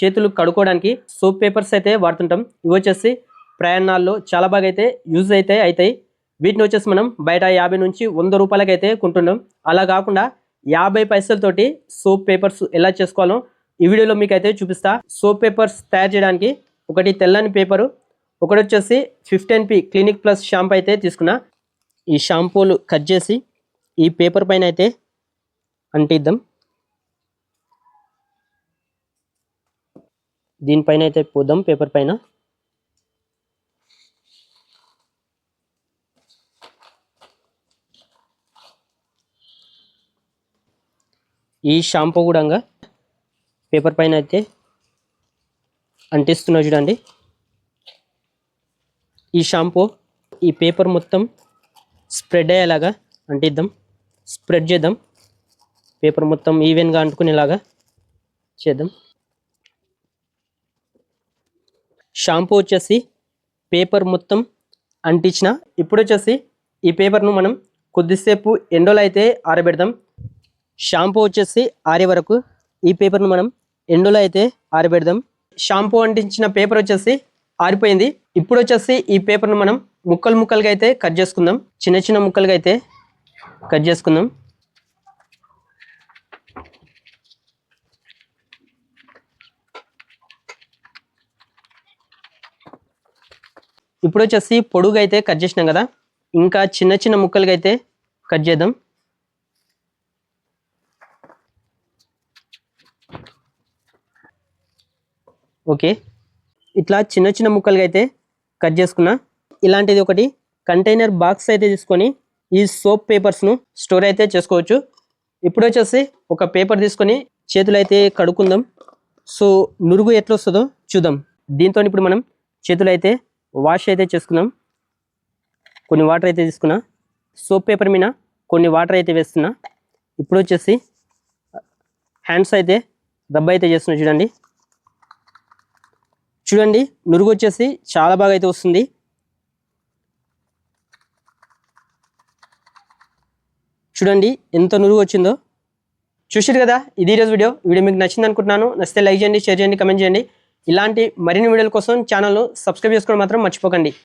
చేతులు కడుక్కోవడానికి soap papers అయితే వాడుతుంటాం. ఇవి వచ్చేసి ప్రయాణాల్లో చాలా బాగా అయితే యూజ్ అయితే అవుతాయి వీటిని వచ్చేసి మనం బయట యాభై నుంచి వంద రూపాయలకి అయితే కొంటున్నాం అలా కాకుండా యాభై పైసలతోటి సోప్ పేపర్స్ ఎలా చేసుకోవాలో ఈ వీడియోలో మీకు అయితే చూపిస్తా. సోప్ పేపర్స్ తయారు చేయడానికి ఒకటి తెల్లని పేపరు ఒకటి వచ్చేసి fifteen P clinic plus shampoo అయితే తీసుకున్నా. ఈ షాంపూలు కట్ చేసి ఈ పేపర్ పైన అయితే అంటిద్దాం. దీనిపైన అయితే పోద్దాం పేపర్ పైన. ఈ షాంపూ కూడా పేపర్ పైన అయితే అంటిస్తున్నా చూడండి. ఈ షాంపూ ఈ పేపర్ మొత్తం స్ప్రెడ్ అయ్యేలాగా అంటిద్దాం స్ప్రెడ్ చేద్దాం. పేపర్ మొత్తం ఈవెన్గా అంటుకునేలాగా చేద్దాం. షాంపూ వచ్చేసి పేపర్ మొత్తం అంటించిన. ఇప్పుడు వచ్చేసి ఈ పేపర్ను మనం కొద్దిసేపు ఎండోలో అయితే ఆరబెడదాం. షాంపూ వచ్చేసి ఆరే వరకు ఈ పేపర్ను మనం ఎండోలో అయితే ఆరబెడదాం. షాంపూ అంటించిన పేపర్ వచ్చేసి ఆరిపోయింది. ఇప్పుడు వచ్చేసి ఈ పేపర్ను మనం ముక్కలు ముక్కలుగా అయితే కట్ చేసుకుందాం. చిన్న చిన్న ముక్కలుగా అయితే కట్ చేసుకుందాం. ఇప్పుడు వచ్చేసి పొడుగు అయితే కట్ చేసినాం కదా. ఇంకా చిన్న చిన్న ముక్కలుగా అయితే కట్ చేద్దాం. ఓకే. ఇట్లా చిన్న చిన్న ముక్కలుగా అయితే కట్ చేసుకున్నా. ఇలాంటిది ఒకటి. కంటైనర్ బాక్స్ అయితే తీసుకొని ఈ సోప్ పేపర్స్ను స్టోర్ అయితే చేసుకోవచ్చు. ఇప్పుడు వచ్చేసి ఒక పేపర్ తీసుకొని చేతులు అయితే కడుక్కుందాం. సో నురుగు ఎట్లా వస్తుందో చూద్దాం. దీంతో ఇప్పుడు మనం చేతులు అయితే వాష్ అయితే చేసుకున్నాం. కొన్ని వాటర్ అయితే తీసుకున్నా. సోప్ పేపర్ మీద కొన్ని వాటర్ అయితే వేస్తున్నా. ఇప్పుడు వచ్చేసి హ్యాండ్స్ అయితే రబ్ అయితే చేస్తున్నా చూడండి. చూడండి నురుగు వచ్చేసి చాలా బాగా అయితే వస్తుంది. చూడండి ఎంత నురుగు వచ్చిందో. చూసారు కదా ఇది ఈరోజు వీడియో. వీడియో మీకు నచ్చింది అనుకుంటున్నాను. నచ్చితే లైక్ చేయండి షేర్ చేయండి కమెంట్ చేయండి. ఇలాంటి మరిన్ని వీడియోల కోసం ఛానల్ను సబ్స్క్రైబ్ చేసుకోవడం మాత్రం మర్చిపోకండి.